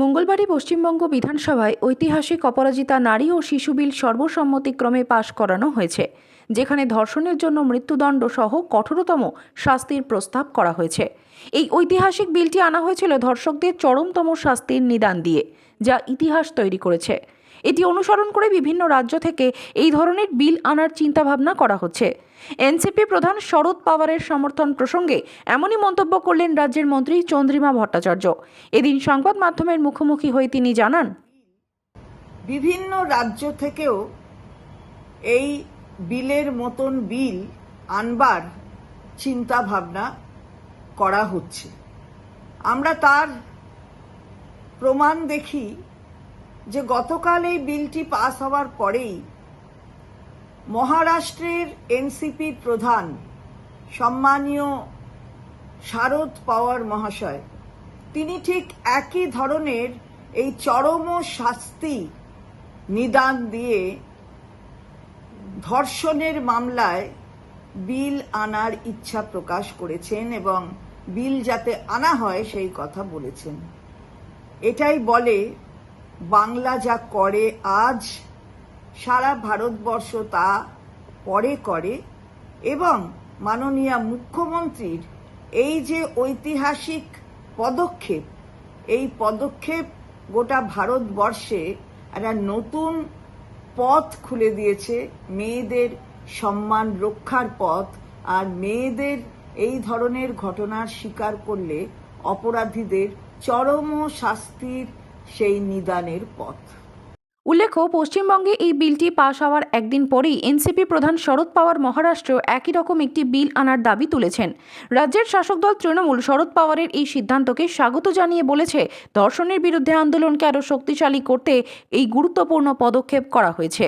মঙ্গলবারই পশ্চিমবঙ্গ বিধানসভায় ঐতিহাসিক অপরাজিতা নারী ও শিশু বিল সর্বসম্মতিক্রমে পাশ করানো হয়েছে, যেখানে ধর্ষণের জন্য মৃত্যুদণ্ড সহ কঠোরতম শাস্তির প্রস্তাব করা হয়েছে। এই ঐতিহাসিক বিলটি আনা হয়েছিল ধর্ষকদের চরমতম শাস্তির নিদান দিয়ে, যা ইতিহাস তৈরি করেছে। এটি অনুসরণ করে বিভিন্ন রাজ্য থেকে এই ধরনের বিল আনার চিন্তাভাবনা করা হচ্ছে। এনসিপি প্রধান শরদ পাওয়ারের সমর্থন প্রসঙ্গে এমনই মন্তব্য করলেন রাজ্যের মন্ত্রী চন্দ্রিমা ভট্টাচার্য। এদিন সংবাদ মাধ্যমের মুখোমুখি হয়ে তিনি জানান, বিভিন্ন রাজ্য থেকেও এই বিলের মতন বিল আনবার চিন্তা ভাবনা করা হচ্ছে। আমরা তার প্রমাণ দেখি যে গতকাল এই বিলটি পাস হওয়ার পরেই মহারাষ্ট্রের এনসিপির প্রধান সম্মানীয় শারদ পাওয়ার মহাশয়, তিনি ঠিক একই ধরনের এই চরম শাস্তি নিদান দিয়ে ধর্ষণের মামলায় বিল আনার ইচ্ছা প্রকাশ করেছেন এবং বিল যাতে আনা হয় সেই কথা বলেছেন। এটাই বলে বাংলা যা করে আজ, সারা ভারতবর্ষ তা পরে করে এবং মাননীয় মুখ্যমন্ত্রীর এই যে ঐতিহাসিক পদক্ষেপ, এই পদক্ষেপ গোটা ভারতবর্ষে একটা নতুন পথ খুলে দিয়েছে, মেয়েদের সম্মান রক্ষার পথ। আর মেয়েদের এই ধরনের ঘটনার শিকার করলে অপরাধীদের চরম শাস্তির সেই নিদানের পথ। উল্লেখ্য, পশ্চিমবঙ্গে এই বিলটি পাশ হওয়ার একদিন পরেই এনসিপি প্রধান শরদ পাওয়ার মহারাষ্ট্র একই রকম একটি বিল আনার দাবি তুলেছেন। রাজ্যের শাসক দল তৃণমূল শরদ পাওয়ারের এই সিদ্ধান্তকে স্বাগত জানিয়ে বলেছে, ধর্ষণের বিরুদ্ধে আন্দোলনকে আরও শক্তিশালী করতে এই গুরুত্বপূর্ণ পদক্ষেপ করা হয়েছে।